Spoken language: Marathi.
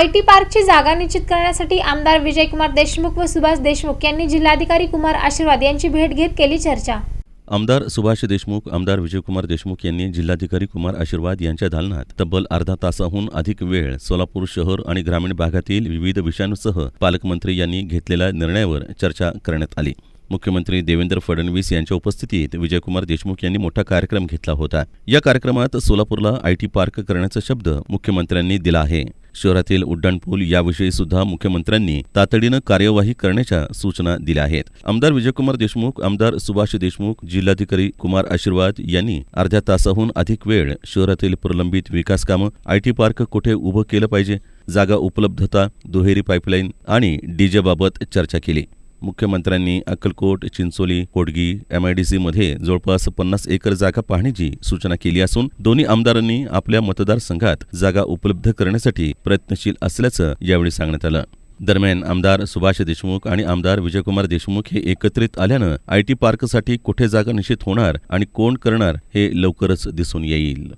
आय टी पार्कची जागा निश्चित करण्यासाठी आमदार विजयकुमार देशमुख व सुभाष देशमुख यांनी जिल्हाधिकारी कुमार आशीर्वाद यांची भेट घेत केली चर्चा. आमदार सुभाष देशमुख आमदार विजयकुमार देशमुख यांनी जिल्हाधिकारी कुमार आशीर्वाद यांच्या दालनात तब्बल अर्धा तासाहून अधिक वेळ सोलापूर शहर आणि ग्रामीण भागातील विविध विषयांसह पालकमंत्री यांनी घेतलेल्या निर्णयावर चर्चा करण्यात आली. मुख्यमंत्री देवेंद्र फडणवीस यांच्या उपस्थितीत विजयकुमार देशमुख यांनी मोठा कार्यक्रम घेतला होता. या कार्यक्रमात सोलापूरला आयटी पार्क करण्याचा शब्द मुख्यमंत्र्यांनी दिला आहे. शहरातील उड्डाणपूल याविषयी सुद्धा मुख्यमंत्र्यांनी तातडीनं कार्यवाही करण्याच्या सूचना दिल्या आहेत. आमदार विजयकुमार देशमुख आमदार सुभाष देशमुख जिल्हाधिकारी कुमार आशीर्वाद यांनी अर्ध्या तासाहून अधिक वेळ शहरातील प्रलंबित विकास कामं आयटी पार्क कुठे उभं केलं पाहिजे जागा उपलब्धता दुहेरी पाईपलाईन आणि डीजेबाबत चर्चा केली. मुख्यमंत्र्यांनी अक्कलकोट चिंचोली कोडगी एमआयडीसी मध्ये जवळपास पन्नास एकर जागा पाहण्याची सूचना केली असून दोन्ही आमदारांनी आपल्या मतदारसंघात जागा उपलब्ध करण्यासाठी प्रयत्नशील असल्याचं यावेळी सांगण्यात आलं. दरम्यान आमदार सुभाष देशमुख आणि आमदार विजयकुमार देशमुख हे एकत्रित आल्यानं आयटी पार्कसाठी कुठे जागा निश्चित होणार आणि कोण करणार हे लवकरच दिसून येईल.